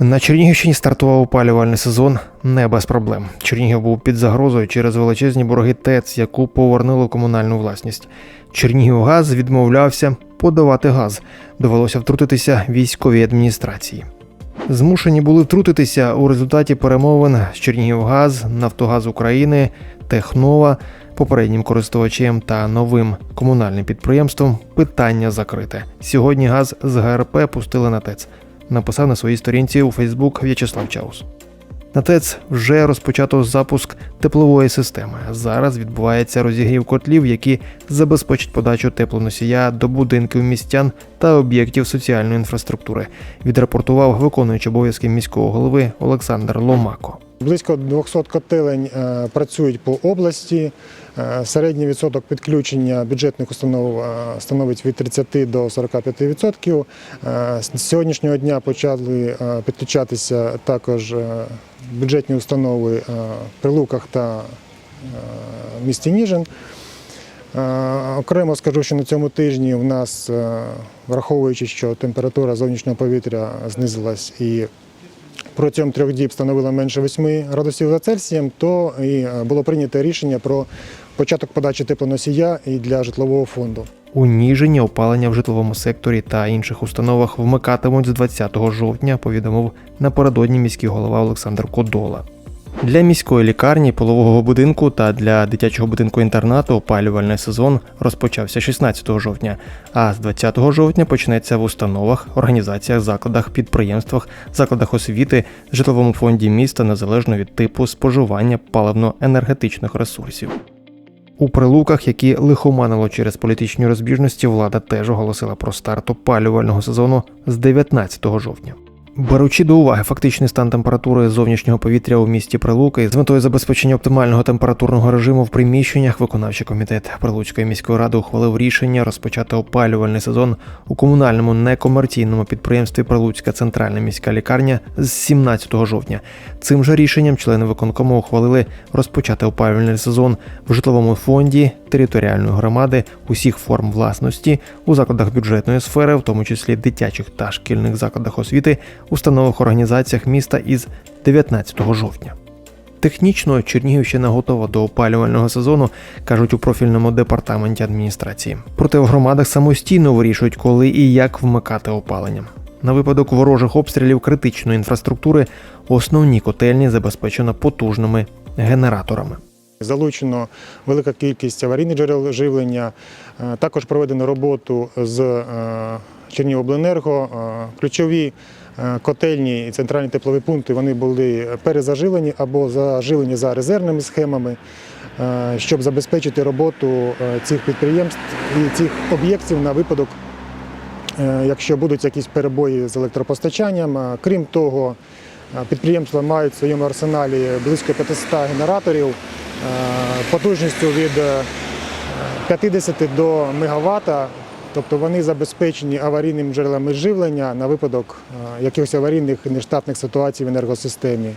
На Чернігівщині стартував опалювальний сезон не без проблем. Чернігів був під загрозою через величезні борги ТЕЦ, яку повернули комунальну власність. Чернігівгаз відмовлявся подавати газ. Довелося втрутитися військовій адміністрації. Змушені були втрутитися у результаті перемовин з Чернігівгаз, Нафтогаз України, Технова, попереднім користувачем та новим комунальним підприємством. Питання закрите. Сьогодні газ з ГРП пустили на ТЕЦ написав на своїй сторінці у Фейсбук В'ячеслав Чаус. На ТЕЦ вже розпочато запуск теплової системи. Зараз відбувається розігрів котлів, які забезпечать подачу теплоносія до будинків містян та об'єктів соціальної інфраструктури. Відрапортував виконуючий обов'язки міського голови Олександр Ломако. Близько 200 котелень е, працюють по області. Е, Середній відсоток підключення бюджетних установ е, становить від 30 до 45%. Е, З сьогоднішнього дня почали підключатися також бюджетні установи в Прилуках та місті Ніжин. Окремо скажу, що на цьому тижні в нас, враховуючи, що температура зовнішнього повітря знизилась і протягом трьох діб становила менше 8 градусів за Цельсієм, то і е, було прийнято рішення про початок подачі теплоносія і для житлового фонду. У Ніжині опалення в житловому секторі та інших установах вмикатимуть з 20 жовтня, повідомив напередодні міський голова Олександр Кодола. Для міської лікарні, полового будинку та для дитячого будинку інтернату опалювальний сезон розпочався 16 жовтня, а з 20 жовтня почнеться в установах, організаціях, закладах, підприємствах, закладах освіти, житловому фонді міста незалежно від типу споживання паливно-енергетичних ресурсів. У прилуках, які лихоманило через політичні розбіжності, влада теж оголосила про старт опалювального сезону з 19 жовтня. Беручи до уваги фактичний стан температури зовнішнього повітря у місті Прилуки з метою забезпечення оптимального температурного режиму в приміщеннях, виконавчий комітет Прилуцької міської ради ухвалив рішення розпочати опалювальний сезон у комунальному некомерційному підприємстві Прилуцька центральна міська лікарня з 17 жовтня. Цим же рішенням члени виконкому ухвалили розпочати опалювальний сезон в житловому фонді територіальної громади усіх форм власності у закладах бюджетної сфери, в тому числі дитячих та шкільних закладах освіти, установах організаціях міста із 19 жовтня. Технічно Чернігівщина готова до опалювального сезону, кажуть у профільному департаменті адміністрації. Проте в громадах самостійно вирішують, коли і як вмикати опалення. На випадок ворожих обстрілів критичної інфраструктури основні котельні забезпечено потужними генераторами. Залучено велика кількість аварійних джерел живлення. Е, Також проведено роботу з е, Чернігобленерго. Е, Ключові котельні і центральні теплові пункти вони були перезажилені або зажилені за резервними схемами, щоб забезпечити роботу цих підприємств і цих об'єктів на випадок, якщо будуть якісь перебої з електропостачанням. Крім того, підприємства мають в своєму арсеналі близько 500 генераторів потужністю від е, 50 до мегаватта. Тобто вони забезпечені аварійними джерелами живлення на випадок е, якихось аварійних нештатних ситуацій в енергосистемі.